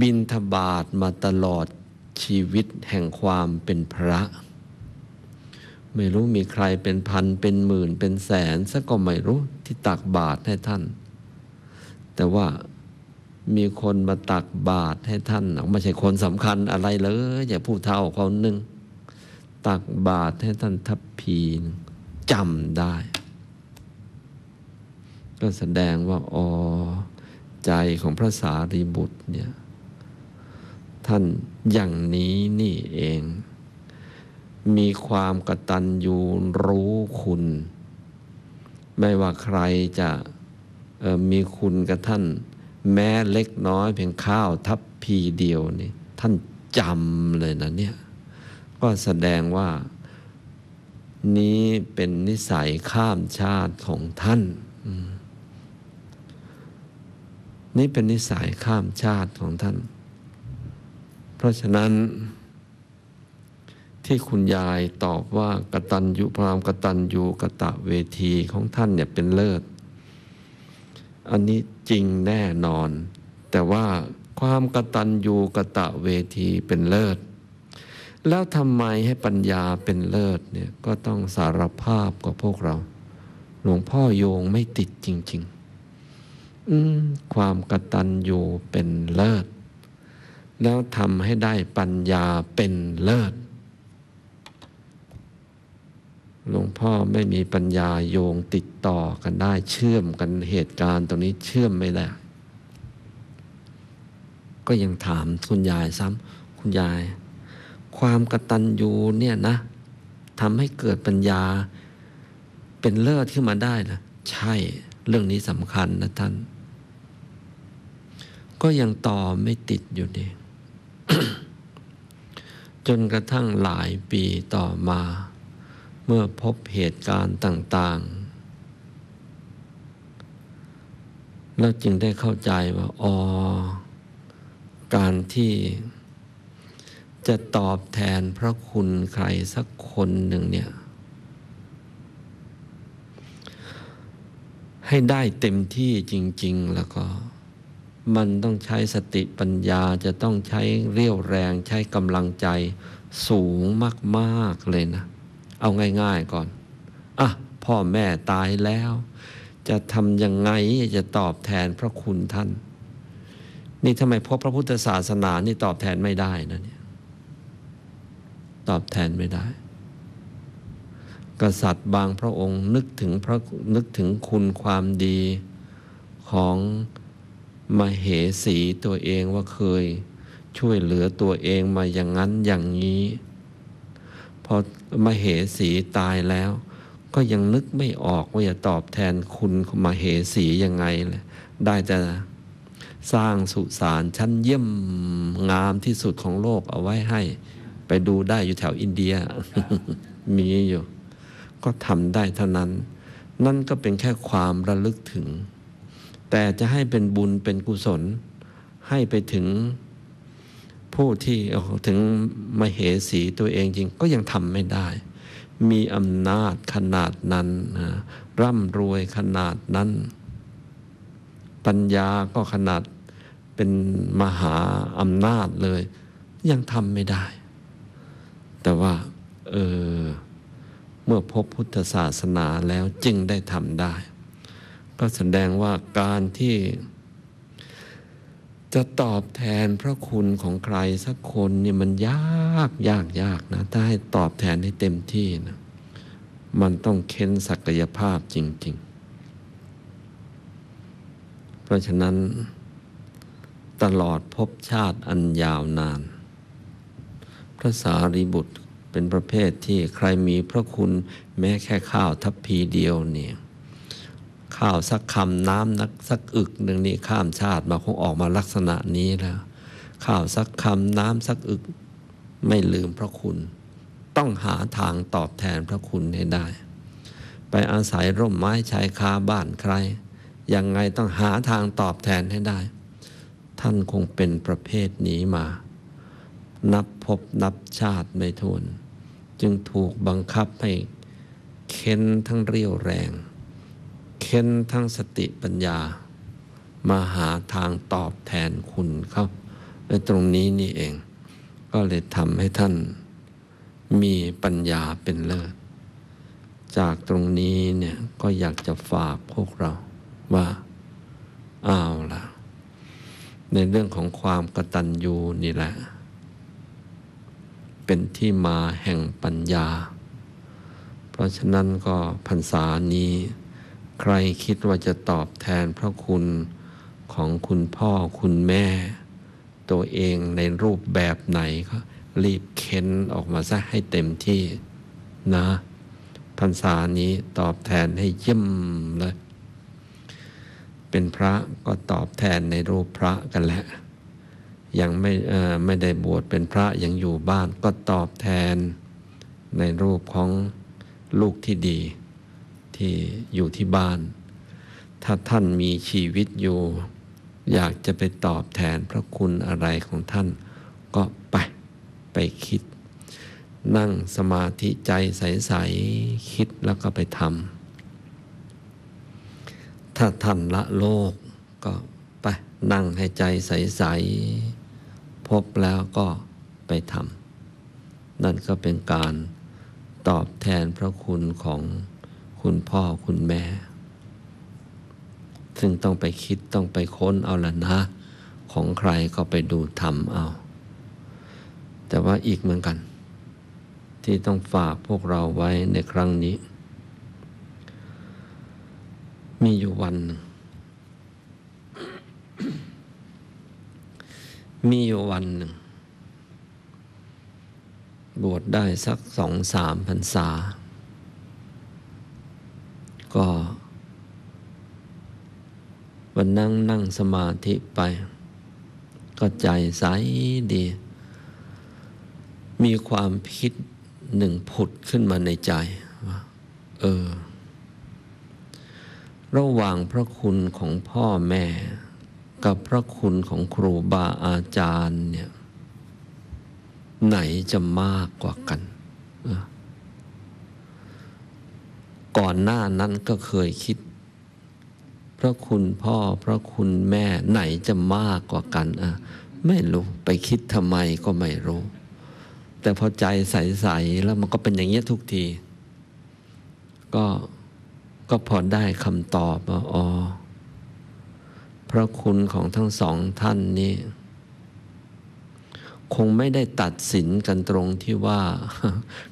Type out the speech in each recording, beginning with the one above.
บินทบาทมาตลอดชีวิตแห่งความเป็นพระ ไม่รู้มีใครเป็นพันเป็นหมื่นเป็นแสนสักก็ไม่รู้ที่ตักบาตรให้ท่าน แต่ว่ามีคนมาตักบาตรให้ท่านไม่ใช่คนสำคัญอะไรเลยอย่าผู้เท่าเขาหนึ่งตักบาตรให้ท่านทัพพีจำได้ ก็แสดงว่าอ๋อ ใจของพระสารีบุตรเนี่ยท่านอย่างนี้นี่เอง มีความกตัญญูรู้คุณ ไม่ว่าใครจะมีคุณกับท่าน แม้เล็กน้อยเพียงข้าวทัพพีเดียวนี่ท่านจำเลยนะเนี่ย ก็แสดงว่านี้เป็นนิสัยข้ามชาติของท่าน นี่เป็นนิสัยข้ามชาติของท่าน เพราะฉะนั้น ที่คุณยายตอบว่ากตัญญูพรามกตัญญูกะตะเวทีของท่านเนี่ยเป็นเลิศ อันนี้จริงแน่นอน แต่ว่าความกตัญญูกะตะเวทีเป็นเลิศ แล้วทำไมให้ปัญญาเป็นเลิศเนี่ยก็ต้องสารภาพกับพวกเรา หลวงพ่อโยงไม่ติดจริง ๆ ความกตัญญูเป็นเลิศ แล้วทำให้ได้ปัญญาเป็นเลิศ หลวงพ่อไม่มีปัญญาโยงติดต่อกันได้เชื่อมกันเหตุการณ์ตรงนี้เชื่อมไม่ได้ก็ยังถามคุณยายซ้ำคุณยาย ความกตัญญูเนี่ยนะทำให้เกิดปัญญาเป็นเลิศขึ้นมาได้นะใช่เรื่องนี้สำคัญนะท่าน ก็ยังต่อไม่ติดอยู่ดี จนกระทั่งหลายปีต่อมา เมื่อพบเหตุการณ์ต่างๆแล้วจึงได้เข้าใจว่าอ๋อการที่จะตอบแทนพระคุณใครสักคนหนึ่งเนี่ย ให้ได้เต็มที่จริง ๆ แล้วก็ มันต้องใช้สติปัญญาจะต้องใช้เรี่ยวแรงใช้กำลังใจสูงมากๆเลยนะ เอาง่ายๆก่อน อะ พ่อแม่ตายแล้ว จะทำยังไงจะตอบแทนพระคุณท่าน นี่ทำไมพบพระพุทธศาสนานี่ตอบแทนไม่ได้นะเนี่ยตอบแทนไม่ได้ กษัตริย์บางพระองค์นึกถึงพระนึกถึงคุณความดีของ มาเหสีตัวเองว่าเคย ช่วยเหลือตัวเองมาอย่างนั้นอย่างนี้ พอมาเหสีตายแล้ว ก็ยังนึกไม่ออกว่าจะตอบแทนคุณมาเหสียังไงเลยได้แต่สร้างสุสานชั้นเยี่ยมงามที่สุดของโลกเอาไว้ให้ ไปดูได้อยู่แถวอินเดีย มีอยู่ ก็ทำได้เท่านั้น นั่นก็เป็นแค่ความระลึกถึง แต่จะให้เป็นบุญเป็นกุศล ให้ไปถึงผู้ที่ถึงมาเหสีตัวเองจริงก็ยังทำไม่ได้ มีอำนาจขนาดนั้นร่ำรวยขนาดนั้น ปัญญาก็ขนาดเป็นมหาอำนาจเลย ยังทำไม่ได้ แต่ว่า เออ เมื่อพบพุทธศาสนาแล้วจึงได้ทำได้ ก็แสดงว่าการที่จะตอบแทนพระคุณของใครสักคนนี่มันยากยากยากนะ ถ้าให้ตอบแทนให้เต็มที่นะมันต้องเค้นศักยภาพจริง ๆ เพราะฉะนั้น ตลอดภพชาติอันยาวนาน พระสารีบุตรเป็นประเภทที่ใครมีพระคุณแม้แค่ข้าวทัพพีเดียวเนี่ย ข้าวสักคำน้ำนักสักอึกหนึ่งนี่ข้ามชาติมาคงออกมาลักษณะนี้แล้วข้าวสักคำน้ำสักอึก ไม่ลืมพระคุณ ต้องหาทางตอบแทนพระคุณให้ได้ ไปอาศัยร่มไม้ชายคาบ้านใคร ยังไงต้องหาทางตอบแทนให้ได้ ท่านคงเป็นประเภทนี้มา นับพบนับชาติไม่ทวน จึงถูกบังคับให้เค้นทั้งเรี่ยวแรง เค้นทั้งสติปัญญา มาหาทางตอบแทนคุณเขาในตรงนี้นี่เอง ก็เลยทำให้ท่านมีปัญญาเป็นเลิศ จากตรงนี้เนี่ยก็อยากจะฝากพวกเราว่าอ้าวล่ะ ในเรื่องของความกตัญญูนี่แหละ เป็นที่มาแห่งปัญญา เพราะฉะนั้นก็พรรษานี้ ใครคิดว่าจะตอบแทนพระคุณของคุณพ่อคุณแม่ ตัวเองในรูปแบบไหนก็รีบเค้นออกมาซะให้เต็มที่นะพรรษานี้ตอบแทนให้เยี่ยมเลย เป็นพระก็ตอบแทนในรูปพระกันแหละ ยังไม่ไม่ได้บวชเป็นพระยังอยู่บ้านก็ตอบแทนในรูปของลูกที่ดี ที่อยู่ที่บ้าน ถ้าท่านมีชีวิตอยู่ อยากจะไปตอบแทนพระคุณอะไรของท่าน ก็ไปไปคิด นั่งสมาธิใจใส ๆ คิดแล้วก็ไปทำถ้าท่านละโลกก็ไปนั่งให้ใจใส ๆ พบแล้วก็ไปทำนั่นก็เป็นการตอบแทนพระคุณของ คุณพ่อคุณแม่ ซึ่งต้องไปคิดต้องไปค้นเอาละนะ ของใครก็ไปดูทำเอา แต่ว่าอีกเหมือนกัน ที่ต้องฝากพวกเราไว้ในครั้งนี้ มีอยู่วันหนึ่งมีอยู่วันหนึ่ง บวชได้สักสองสามพรรษา ก็วันนั่งนั่งสมาธิไป ก็ใจใสดี มีความคิดหนึ่งผุดขึ้นมาในใจว่าเออ ระหว่างพระคุณของพ่อแม่ กับพระคุณของครูบาอาจารย์เนี่ย ไหนจะมากกว่ากัน ก่อนหน้านั้นก็เคยคิด พระคุณพ่อพระคุณแม่ไหนจะมากกว่ากันอะไม่รู้ไปคิดทำไมก็ไม่รู้ แต่พอใจใสๆแล้วมันก็เป็นอย่างเงี้ยทุกที ก็ก็พอได้คำตอบว่าอ๋อพระคุณของทั้งสองท่านนี้ คงไม่ได้ตัดสินกันตรงที่ว่า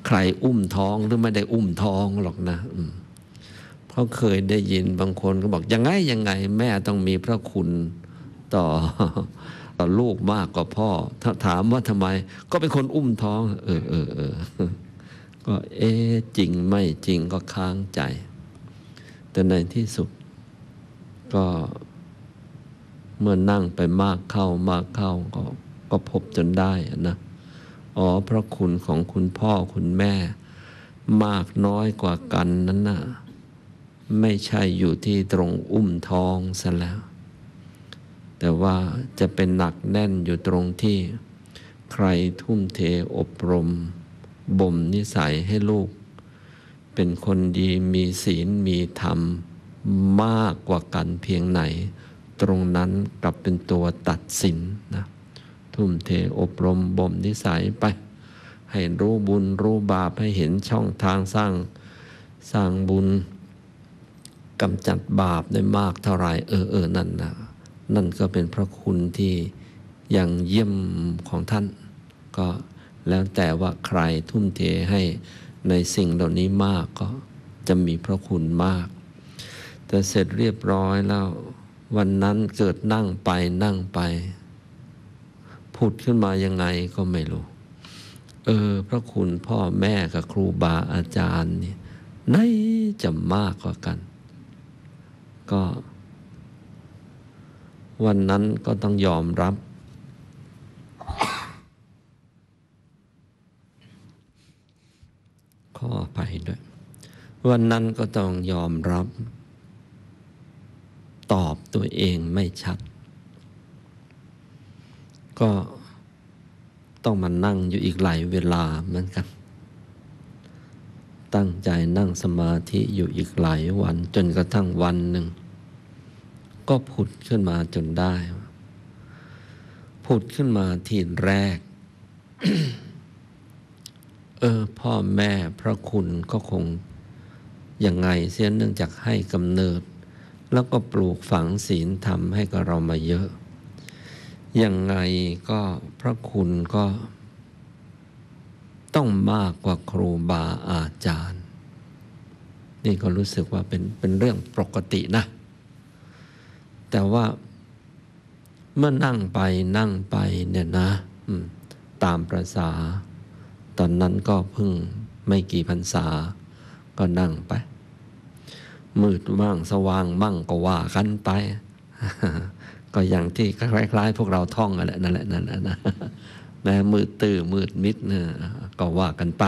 ใครอุ้มท้องหรือไม่ได้อุ้มท้องหรอกนะเพราะเคยได้ยินบางคนก็บอกยังไงยังไง แม่ต้องมีพระคุณต่อต่อลูกมากกว่าพ่อ ถ้าถามว่าทำไม ก็เป็นคนอุ้มท้อง เออเออเออก็เอ๊จริงไม่จริงก็ค้างใจ แต่ในที่สุด ก็เมื่อนั่งไปมากเข้ามากเข้าก็ ก็พบจนได้นะอ๋อพระคุณของคุณพ่อคุณแม่ มากน้อยกว่ากันนั้นนะ่ะไม่ใช่อยู่ที่ตรงอุ้มท้องซะแล้ว แต่ว่าจะเป็นหนักแน่นอยู่ตรงที่ ใครทุ่มเทอบรม บ่มนิสัยให้ลูก เป็นคนดีมีศีลมีธรรม มากกว่ากันเพียงไหน ตรงนั้นกลับเป็นตัวตัดสินนะ ทุ่มเทอบรมบ่มนิสัยไป ให้รู้บุญรู้บาปให้เห็นช่องทางสร้างสร้างบุญกำจัดบาปได้มากเท่าไรเออเออนั่นนะนั่นก็เป็นพระคุณที่อย่างเยี่ยมของท่าน ก็แล้วแต่ว่าใครทุ่มเทให้ในสิ่งเหล่านี้มากก็จะมีพระคุณมาก แต่เสร็จเรียบร้อยแล้ววันนั้นเกิดนั่งไปนั่งไปุดขึ้นมายังไงก็ไม่รู้ เออ พระคุณพ่อแม่กับครูบาอาจารย์นี่ไหนจะมากกว่ากัน ก็ วันนั้นก็ต้องยอมรับ ข้อไปด้วย วันนั้นก็ต้องยอมรับ ตอบตัวเองไม่ชัด ก็ต้องมานั่งอยู่อีกหลายเวลาเหมือนกัน ตั้งใจนั่งสมาธิอยู่อีกหลายวัน จนกระทั่งวันหนึ่ง ก็ผุดขึ้นมาจนได้ ผุดขึ้นมาทีแรก เออ พ่อแม่พระคุณก็คงยังไงเสียเนื่องจากให้กำเนิด แล้วก็ปลูกฝังศีลธรรมให้กับเรามาเยอะ ยังไงก็พระคุณก็ ต้องมากกว่าครูบาอาจารย์ นี่ก็รู้สึกว่าเป็นเป็นเรื่องปกตินะ แต่ว่าเมื่อนั่งไปนั่งไปเนี่ยนะตามประษา ตอนนั้นก็เพิ่งไม่กี่พรรษา ก็นั่งไป มืดมั่งสว่างมั่งก็ว่ากันไป ก็อย่างที่คล้ายๆ พวกเราท่องกันแหละนั่นแหละนั่นแหละนะแม้มืดตื้อมืดมิดเนี่ยก็ว่ากันไป